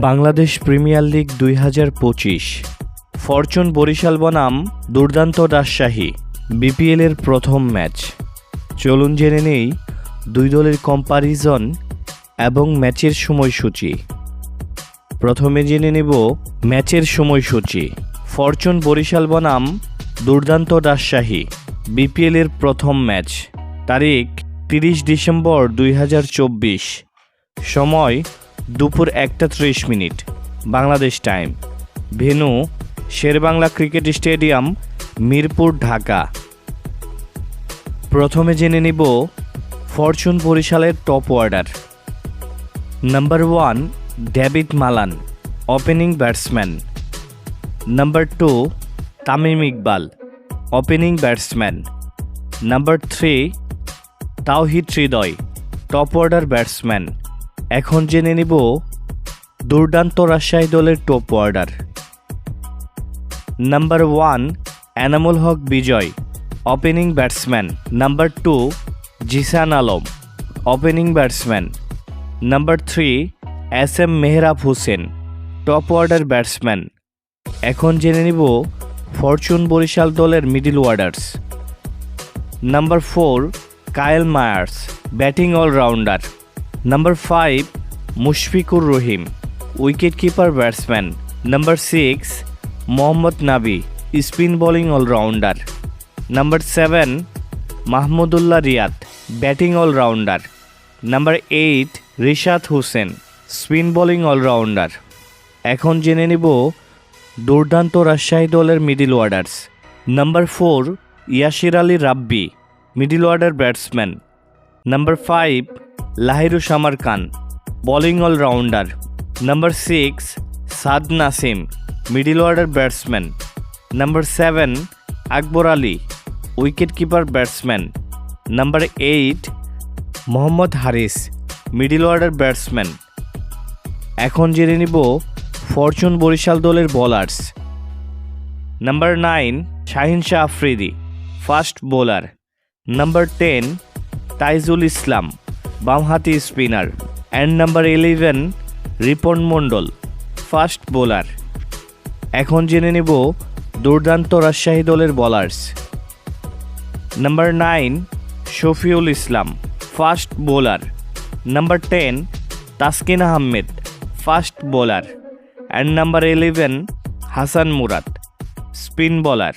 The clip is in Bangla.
বাংলাদেশ প্রিমিয়ার লিগ দুই হাজার পঁচিশ। ফরচুন বরিশাল বনাম, দুর্দান্ত রাজশাহী বিপিএলের প্রথম ম্যাচ। চলুন জেনে নেই দুই দলের কম্পারিজন এবং ম্যাচের সময়সূচি। প্রথমে জেনে নেব ম্যাচের সময়সূচি। ফরচুন বরিশাল বনাম, দুর্দান্ত রাজশাহী বিপিএলের প্রথম ম্যাচ। তারিখ তিরিশ ডিসেম্বর দুই হাজার চব্বিশ। সময় দুপুর একটা ত্রিশ minute. Bangladesh time. Venue, Sherbangla cricket stadium, Mirpur, Dhaka. প্রথমে জেনে নিব ফরচুন বরিশালের top order. Number one, David Malan, opening batsman. Number two, Tamim Iqbal, opening batsman. Number three, Towhid Hridoy, top order batsman. এখন জেনে নিব দুর্দান্ত রাজশাহী দলের top order number one Enamul Haque Bijoy opening batsman number two Zishan Alam opening batsman number three S M Mehrab Hossain top order batsman এখন জেনে নিব ফরচুন বরিশাল দলের middle orders number four Kyle Mayers batting allrounder number five Mushfiqur Rahim wicket keeper batsman number six Mohammad Nabi spin bowling allrounder number seven Mahmudullah Riyad batting allrounder number eight Rishad Hossain spin bowling allrounder এখন জেনে নিব দুর্দান্ত রাজশাহী দলের middle orders number four Yasir Ali Rabbi middle order batsman number five Lahiru Samarakoon bowling allrounder number six Saad Nasim middle order batsman number seven Akbar Ali wicket keeper batsman number eight Mohammad Haris middle order batsman এখন জেনে নিব ফরচুন বরিশাল দলের bowlers number nine Shaheen Shah Afridi fast bowler number ten Taijul Islam. বামহাতি spinner and number eleven Ripon Mondal fast bowler. এখন জেনে নেব দুর্দান্ত রাজশাহী দলের bowlers number nine Shafiul Islam, fast bowler. Number ten Taskin Ahmed, fast bowler. And number eleven Hasan Murad, spin bowler.